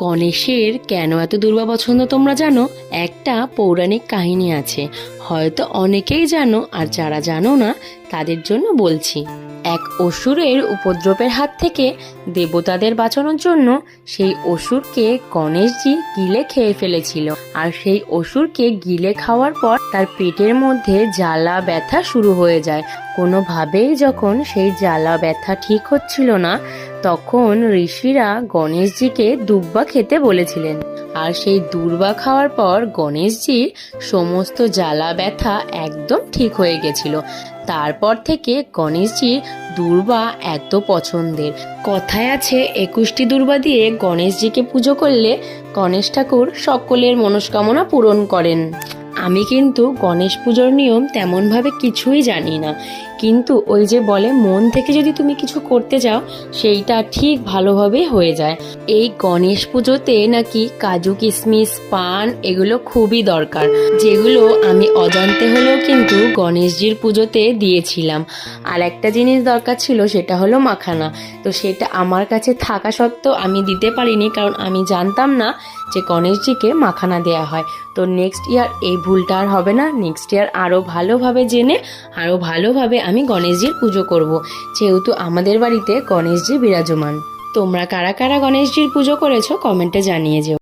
গণেশের কেন এত দুর্বা পছন্দ তোমরা জানো? একটা পৌরাণিক কাহিনী আছে। হয়তো অনেকেই জানো, আর যারা জানো না, তাদের জন্য বলছি। এক অসুরের উপদ্রবের হাত থেকে দেবতাদের বাঁচানোর জন্য সেই অসুরকে গণেশজি গিলে খেয়ে ফেলেছিল। আর সেই অসুরকে গিলে খাওয়ার পর তার পেটের মধ্যে জ্বালা, ব্যথা শুরু হয়ে যায়। কোনোভাবেই যখন সেই জ্বালা ব্যথা ঠিক হচ্ছিল না, তখন ঋষিরা গণেশজিকে দুব্বা খেতে বলেছিলেন। আর সেই দুর্বা খাওয়ার পর গণেশজির সমস্ত জ্বালা ব্যথা একদম ঠিক হয়ে গেছিল। তারপর থেকে গণেশজির দুর্বা এত পছন্দের। কথায় আছে, একুশটি দুর্বা দিয়ে গণেশজিকে পুজো করলে গণেশ ঠাকুর সকলের মনস্কামনা পূরণ করেন। আমি কিন্তু গণেশ পুজোর নিয়ম তেমনভাবে কিছুই জানি না। কিন্তু ওই যে বলে, মন থেকে যদি তুমি কিছু করতে যাও সেইটা ঠিক ভালোভাবে হয়ে যায়। এই গণেশ পুজোতে নাকি কাজু কিশমিশ পান এগুলো খুবই দরকার। যেগুলো আমি অজান্তে হলেও কিন্তু গণেশজির পুজোতে দিয়েছিলাম। আর একটা জিনিস দরকার ছিল, সেটা হলো মাখানা। তো সেটা আমার কাছে থাকা সত্ত্বেও আমি দিতে পারিনি, কারণ আমি জানতাম না যে গণেশজিকে মাখানা দেয়া হয়। তো নেক্সট ইয়ার এই ভুলটা আর হবে না। নেক্সট ইয়ার আরও ভালোভাবে জেনে আরও ভালোভাবে আমি গণেশজির পুজো করব। যেহেতু আমাদের বাড়িতে গণেশজি বিরাজমান। তোমরা কারা কারা গণেশজির পুজো করেছ কমেন্টে জানিয়ে যেও।